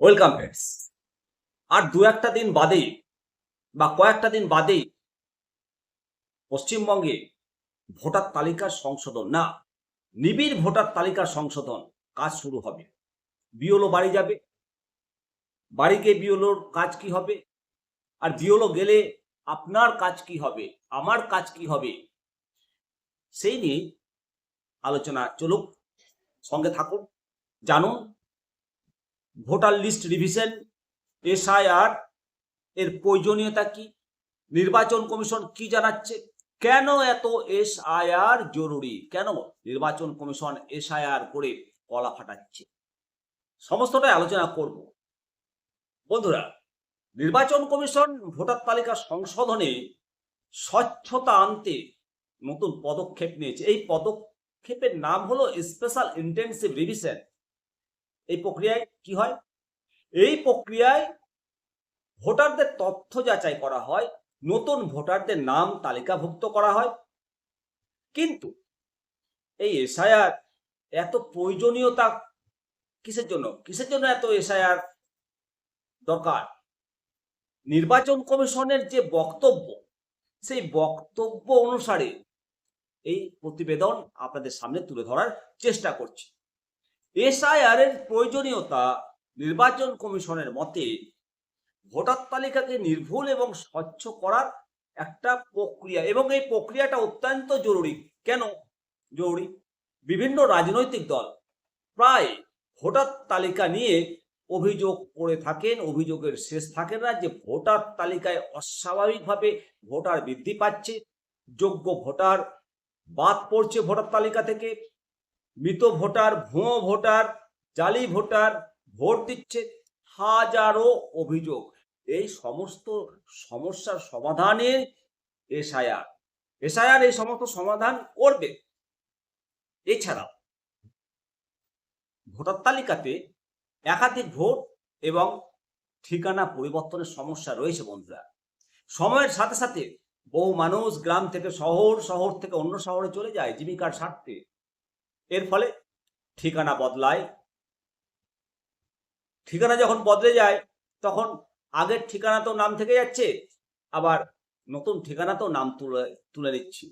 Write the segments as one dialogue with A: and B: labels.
A: Welcome friends আর দু একটা দিন বাদেই বা কয়েকটা দিন বাদেই পশ্চিমবঙ্গে ভোটার তালিকার সংশোধন, না, নিবিড় ভোটার তালিকার সংশোধন কাজ শুরু হবে। বিওলো বাড়ি যাবে। বাড়ি গিয়ে বিওলোর কাজ কি হবে? আর বিওলো গেলে আপনার কাজ কি হবে? আমার কাজ কি হবে? সেই নিয়ে আলোচনা চলুক। সঙ্গে থাকুন, জানুন ভোটার লিস্ট রিভিশন, এসআইআর, এর প্রয়োজনীয়তা কি? নির্বাচন কমিশন কি জানাচ্ছে? কেন এত এসআইআর জরুরি? কেন নির্বাচন কমিশন এসআইআর করে কলা ফাটাচ্ছে? সমস্তটাই আলোচনা করব। বন্ধুরা, নির্বাচন কমিশন ভোটার তালিকা সংশোধনে স্বচ্ছতা আনতে নতুন পদক্ষেপ নিয়েছে। এই পদক্ষেপের নাম হলো স্পেশাল ইন্টেন্সিভ রিভিশন। এই প্রক্রিয়ায় কি হয়? এই প্রক্রিয়ায় ভোটারদের তথ্য যাচাই করা হয়, নতুন ভোটারদের নাম তালিকাভুক্ত করা হয়। কিন্তু এই এসআইআর এত প্রয়োজনীয়তা কিসের জন্য? কিসের জন্য এত এসআইআর দরকার? নির্বাচন কমিশনের যে বক্তব্য, সেই বক্তব্য অনুসারে এই প্রতিবেদন আপনাদের সামনে তুলে ধরার চেষ্টা করছি। এসআইআর এর প্রয়োজনীয়তা নির্বাচন কমিশনের মতে ভোটার তালিকাকে নির্ভুল এবং স্বচ্ছ করার একটা প্রক্রিয়া এবং এই প্রক্রিয়াটা অত্যন্ত জরুরি। কেন জরুরি? বিভিন্ন রাজনৈতিক দল প্রায় ভোটার তালিকা নিয়ে অভিযোগ করে থাকেন, অভিযোগের শেষ থাকে না যে ভোটার তালিকায় অস্বাভাবিকভাবে ভোটার বৃদ্ধি পাচ্ছে, যোগ্য ভোটার বাদ পড়ছে ভোটার তালিকা থেকে মৃত ভোটার, ভুয়ো ভোটার, জালি ভোটার, ভোট দিচ্ছে হাজারো অভিযোগ। এই সমস্ত সমস্যার সমাধানে এসআইআর। এসআইআর এই সমস্ত সমাধান করবে। এছাড়াও ভোটার তালিকাতে একাধিক ভোট এবং ঠিকানা পরিবর্তনের সমস্যা রয়েছে বন্ধুরা। সময়ের সাথে সাথে বহু মানুষ গ্রাম থেকে শহর শহর থেকে অন্য শহরে চলে যায় জীবিকার স্বার্থে। এর ফলে ঠিকানা বদলায়। ঠিকানা যখন বদলে যায়, তখন আগের ঠিকানা তো নাম থেকে যাচ্ছে, আবার নতুন ঠিকানা তো নাম তুলে তুলে নিচ্ছি।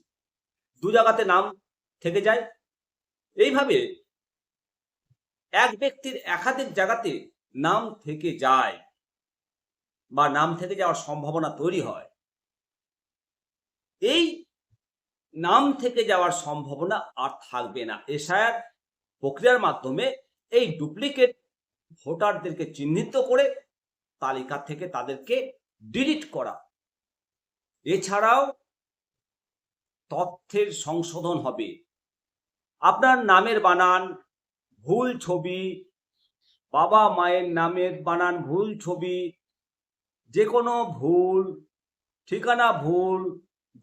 A: দু জায়গাতে নাম থেকে যায়। এইভাবে এক ব্যক্তির একাধিক জায়গাতে নাম থেকে যায় বা নাম থেকে যাওয়ার সম্ভাবনা তৈরি হয়। এই নাম থেকে যাওয়ার সম্ভাবনা আর থাকবে না। এসআইআর প্রক্রিয়ার মাধ্যমে এই ডুপ্লিকেট ভোটারদেরকে চিহ্নিত করে তালিকা থেকে তাদেরকে ডিলিট করা। এছাড়াও তথ্যের সংশোধন হবে। আপনার নামের বানান, ভুল ছবি, বাবা মায়ের নামের বানান, ভুল ছবি যে কোনো ভুল, ঠিকানা ভুল,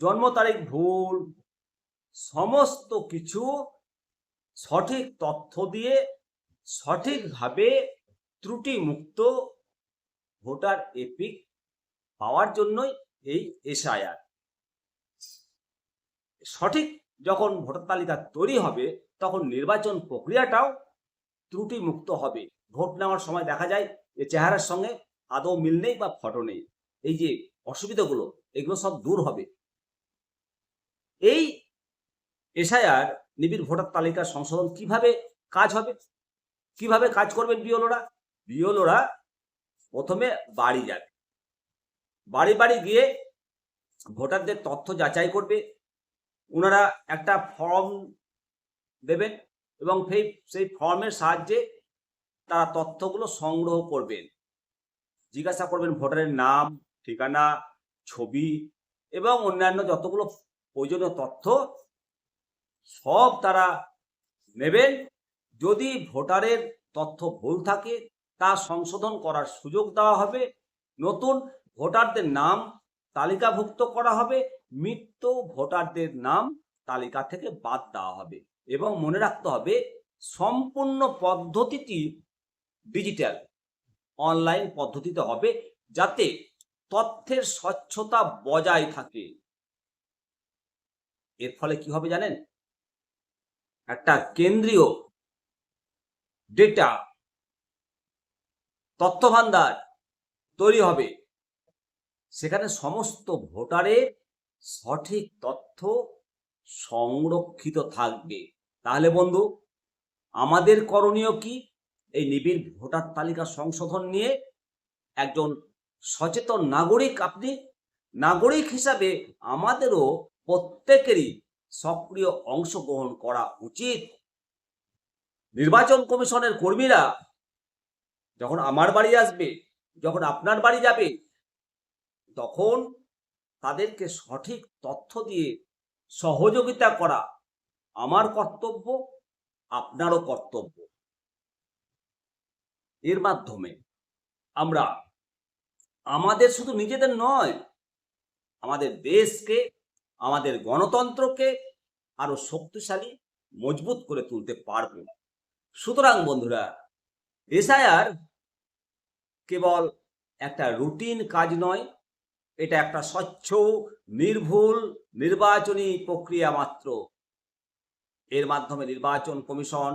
A: জন্ম তারিখ ভুল সমস্ত কিছু সঠিক তথ্য দিয়ে সঠিকভাবে ত্রুটি মুক্ত ভোটার এপিক পাওয়ার জন্যই এই এসআইআর। সঠিক যখন ভোটার তালিকা তৈরি হবে, তখন নির্বাচন প্রক্রিয়াটাও ত্রুটি মুক্ত হবে। ভোট নেওয়ার সময় দেখা যায় যে চেহারার সঙ্গে আদৌ মিল নেই বা ফটো নেই। এই যে অসুবিধাগুলো, এগুলো সব দূর হবে। এই এসআইআর, নিবিড় ভোটার তালিকা সংশোধন কীভাবে কাজ হবে? কীভাবে কাজ করবেন বিওলোরা বিওলোরা প্রথমে বাড়ি যাবে। বাড়ি বাড়ি গিয়ে ভোটারদের তথ্য যাচাই করবে। ওনারা একটা ফর্ম দেবেন এবং সেই সেই ফর্মের সাহায্যে তারা তথ্যগুলো সংগ্রহ করবেন। জিজ্ঞাসা করবেন ভোটারের নাম, ঠিকানা, ছবি এবং অন্যান্য যতগুলো প্রয়োজনীয় তথ্য সব তারা নেবেন যদি ভোটারের তথ্য ভুল থাকে, তা সংশোধন করার সুযোগ দেওয়া হবে। নতুন ভোটারদের নাম তালিকাভুক্ত করা হবে। মৃত ভোটারদের নাম তালিকা থেকে বাদ দেওয়া হবে। এবং মনে রাখতে হবে, সম্পূর্ণ পদ্ধতিটি ডিজিটাল, অনলাইন পদ্ধতিতে হবে যাতে তথ্যের স্বচ্ছতা বজায় থাকে। এর ফলে কি হবে জানেন? একটা কেন্দ্রীয় ডেটা তথ্য ভান্ডার তৈরি হবে। সেখানে সমস্ত ভোটারের সঠিক তথ্য সংরক্ষিত থাকবে। তাহলে বন্ধু, আমাদের করণীয় কি? এই নিবিড় ভোটার তালিকা সংশোধন নিয়ে একজন সচেতন নাগরিক আপনি, নাগরিক হিসাবে আমাদেরও প্রত্যেকেরই সক্রিয় অংশগ্রহণ করা উচিত। নির্বাচন কমিশনের কর্মীরা যখন আমার বাড়ি আসবে, যখন আপনার বাড়ি যাবে, তখন তাদেরকে সঠিক তথ্য দিয়ে সহযোগিতা করা আমার কর্তব্য, আপনারও কর্তব্য। এর মাধ্যমে আমরা আমাদের শুধু নিজেদের নয়, আমাদের দেশকে আমাদের গণতন্ত্রকে আরও শক্তিশালী, মজবুত করে তুলতে পারব। সুতরাং বন্ধুরা, এসআইআর কেবল একটা রুটিন কাজ নয়, এটা একটা স্বচ্ছ, নির্ভুল, নির্বাচনী প্রক্রিয়া মাত্র। এর মাধ্যমে নির্বাচন কমিশন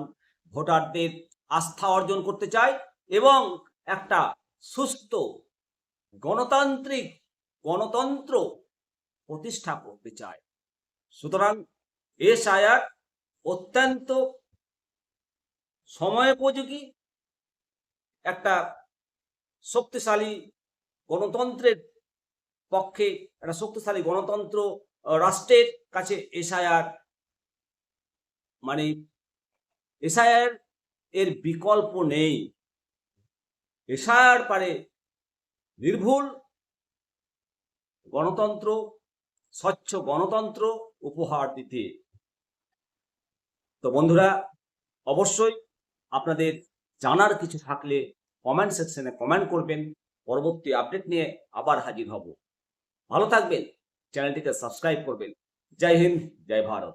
A: ভোটারদের আস্থা অর্জন করতে চায় এবং একটা সুস্থ, গণতান্ত্রিক, গণতন্ত্র প্রতিষ্ঠা করতে চায় সুতরাং এ এসআইআর অত্যন্ত সময়োপযোগী একটা শক্তিশালী গণতন্ত্রের পক্ষে, একটা শক্তিশালী গণতন্ত্র রাষ্ট্রের কাছে এসআইআর মানে এসআইআর এর বিকল্প নেই। এসআইআর পারে নির্ভুল গণতন্ত্র স্বচ্ছ গণতন্ত্র উপহার দিতে। তো বন্ধুরা, অবশ্যই আপনাদের জানার কিছু থাকলে কমেন্ট সেকশনে কমেন্ট করবেন। পরবর্তী আপডেট নিয়ে আবার হাজির হব। ভালো থাকবেন চ্যানেলটিকে সাবস্ক্রাইব করবেন। জয় হিন্দ, জয় ভারত।